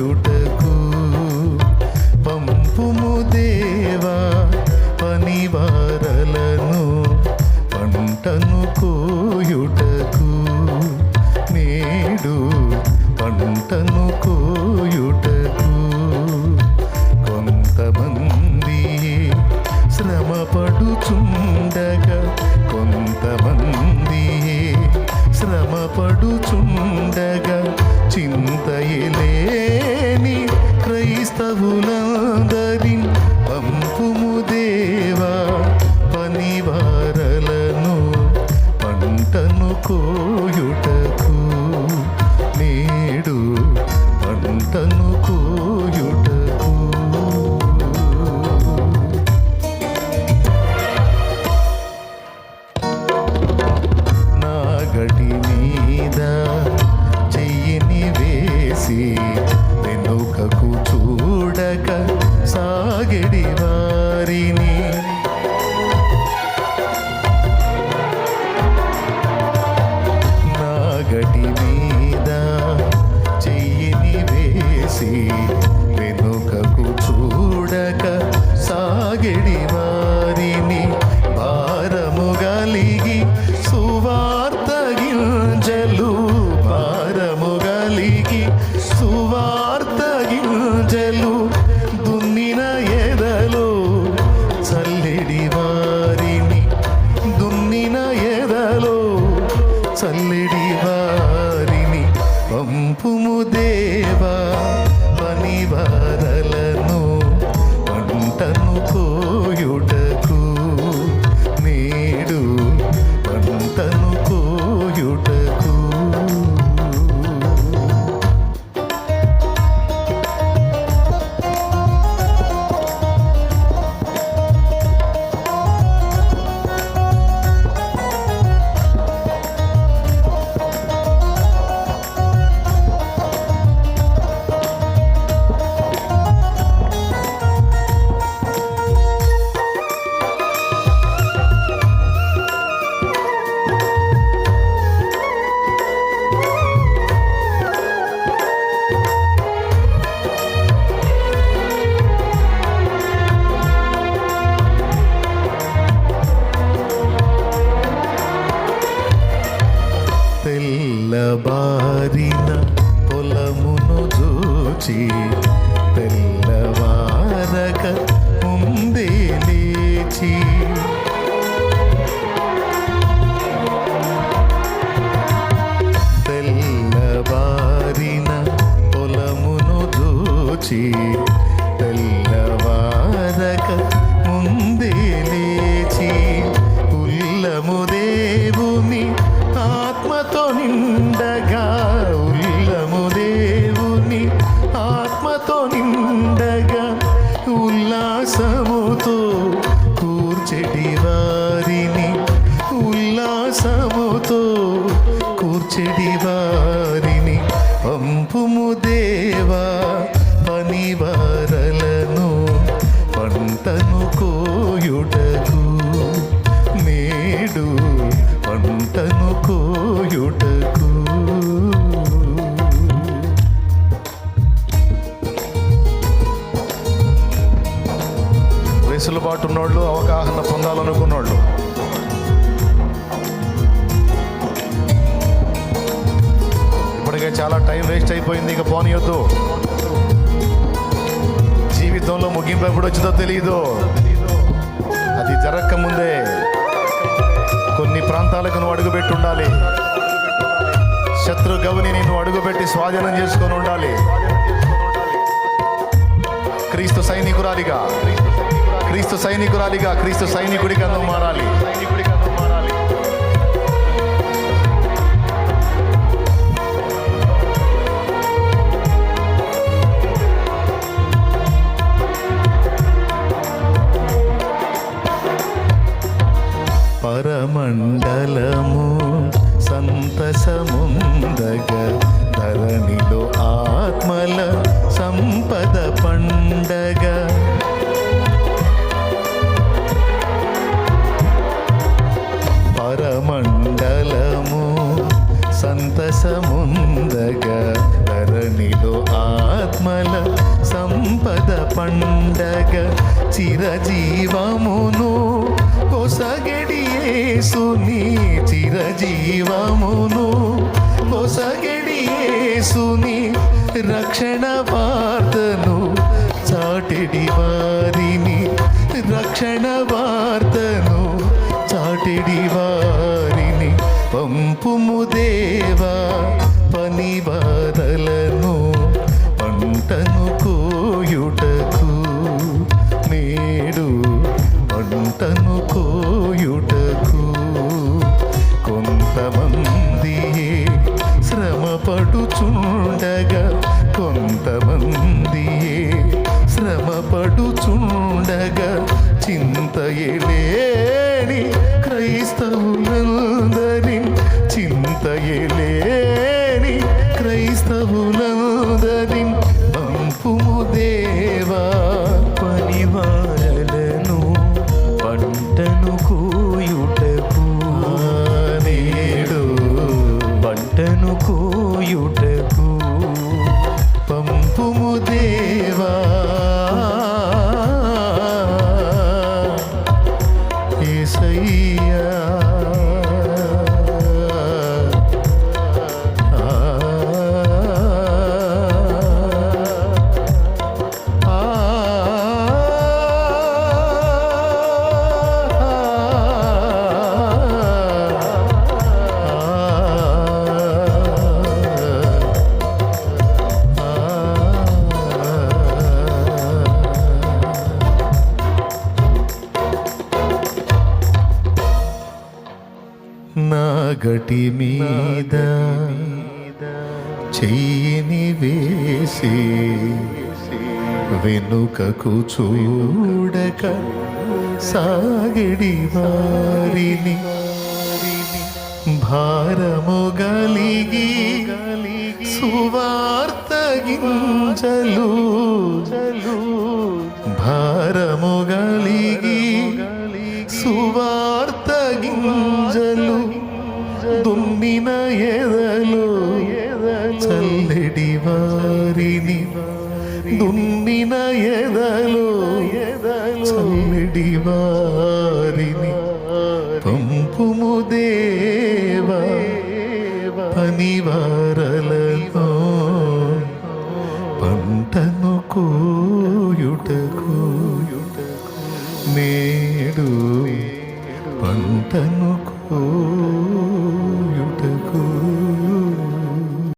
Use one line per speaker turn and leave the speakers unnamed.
cute. ప్రభులందరి వారిని నిండగా ఉల్లము దేవుని ఆత్మతో నిండగా ఉల్లాసముతో కూర్చెడి వారిని ఉల్లాసముతో కూర్చెడి వారిని. పంపుము దేవా వెసులుబాటు ఉన్నోళ్ళు అవగాహన పొందాలనుకున్నోళ్ళు. ఇప్పటికే చాలా టైం వేస్ట్ అయిపోయింది ఇక పోనీయొద్దు. జీవితంలో ముగింపు ఎప్పుడు వచ్చిందో తెలియదు అది జరగక ముందే కొన్ని ప్రాంతాలకు నువ్వు అడుగుపెట్టి ఉండాలి. శత్రు గవిని నేను అడుగుపెట్టి స్వాధీనం చేసుకొని ఉండాలి. క్రీస్తు సైనికురాలిగా. క్రీస్తు సైనికురాలిగా క్రీస్తు సైనికుడిగా నువ్వు మారాలి. పరమండలము సంతసముందగ ధరణిలో ఆత్మల సంపద పండగ. ఆత్మల సంపద పండగ చిరజీవమును కొసగడి యేసుని చిరజీవమును కొసగడి యేసుని రక్షణ వార్తను చాటిడి వారిని రక్షణ వార్తను చాటిడి వారిని పంపుము దేవా పని పంటను లేని క్రైస్తవులందరి చింత ఎలేని క్రైస్తవులందరి పంపుము దేవా
పనివారలను పంటను కూయుటకు.
నేడు
పంటను కూయుటకు.
నుదటి మీద చెయ్యిని వేసి వెనుకకు చూడక సాగిడి వారిని భారము గలిగి సువార్త గింజలు భారము గలిగి సువార్త గింజలు దున్నిన ఎదలు చల్లెడి వారిని దున్నిన ఎదలు చల్లెడి వారిని పంపుము దేవా పనివారలలో పంటను కోయుటకు నేడు పంటను కోయుటకు